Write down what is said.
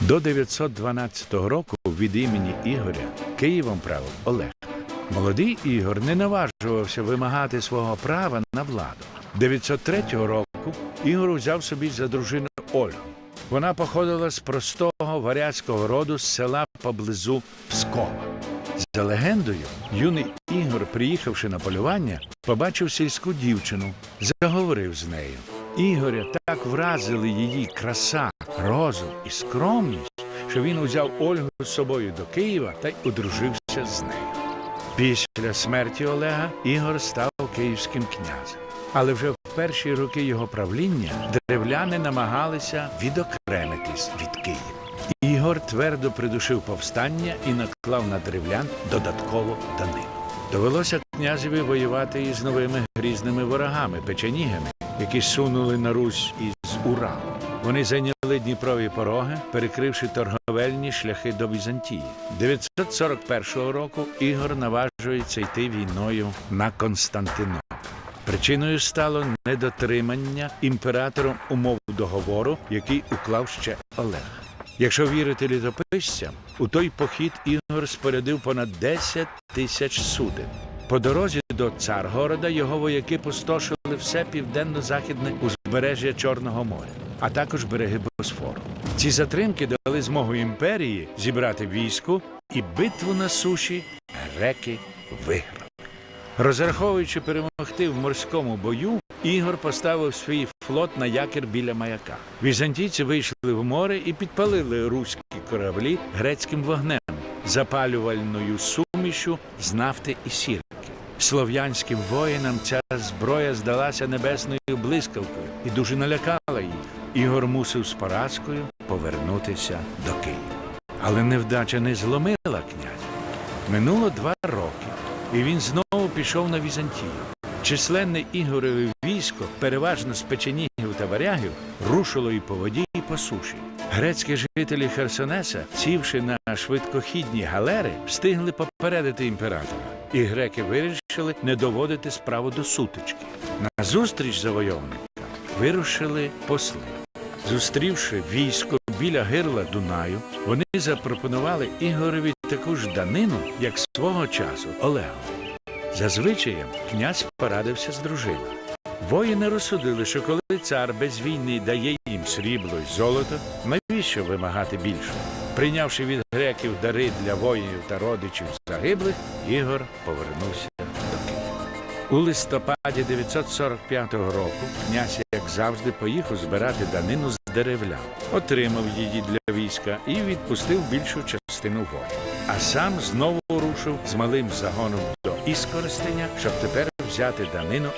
До 912 року від імені Ігоря Києвом правив Олег. Молодий Ігор не наважувався вимагати свого права на владу. 903 року Ігор взяв собі за дружину Ольгу. Вона походила з простого варязького роду з села поблизу Пскова. За легендою, юний Ігор, приїхавши на полювання, побачив сільську дівчину, заговорив з нею. Ігоря так вразили її краса, розум і скромність, що він узяв Ольгу з собою до Києва та й одружився з нею. Після смерті Олега Ігор став київським князем. Але вже в перші роки його правління древляни намагалися відокремитись від Києва. Ігор твердо придушив повстання і наклав на древлян додатково данину. Довелося князеві воювати із новими грізними ворогами печенігами, які сунули на Русь із Уралу. Вони зайняли Дніпрові пороги, перекривши торговельні шляхи до Візантії. 941 року Ігор наважується йти війною на Константинополь. Причиною стало недотримання імператором умов договору, який уклав ще Олег. Якщо вірити літописцям, у той похід Ігор спорядив понад 10 тисяч суден. По дорозі до Царгорода його вояки пустошили все південно-західне узбережжя Чорного моря, а також береги Босфору. Ці затримки дали змогу імперії зібрати військо і битву на суші греки виграли. Розраховуючи перемогти в морському бою, Ігор поставив свій флот на якір біля маяка. Візантійці вийшли в море і підпалили руські кораблі грецьким вогнем, запалювальною сумішю з нафти і сірки. Слов'янським воїнам ця зброя здалася небесною блискавкою і дуже налякала їх. Ігор мусив з поразкою повернутися до Києва. Але невдача не зломила князя. Минуло два роки, і він знову пішов на Візантію. Численне Ігореве військо, переважно з печенігів та варягів, рушило і по воді, по суші. Грецькі жителі Херсонеса, сівши на швидкохідні галери, встигли попередити імператора. І греки вирішили не доводити справу до сутички. На зустріч завойовникам вирушили посли. Зустрівши військо біля гирла Дунаю, вони запропонували Ігореві таку ж данину, як свого часу Олегу. Зазвичаєм князь порадився з дружиною. Воїни розсудили, що коли цар без війни дає їм срібло й золото, навіщо вимагати більшого? Прийнявши від греків дари для воїнів та родичів загиблих, Ігор повернувся до Києва. У листопаді 945 року князь, як завжди, поїхав збирати данину з деревлян, отримав її для війська і відпустив більшу частину воїн. А сам знову рушив з малим загоном до Іскоростеня, щоб тепер взяти данину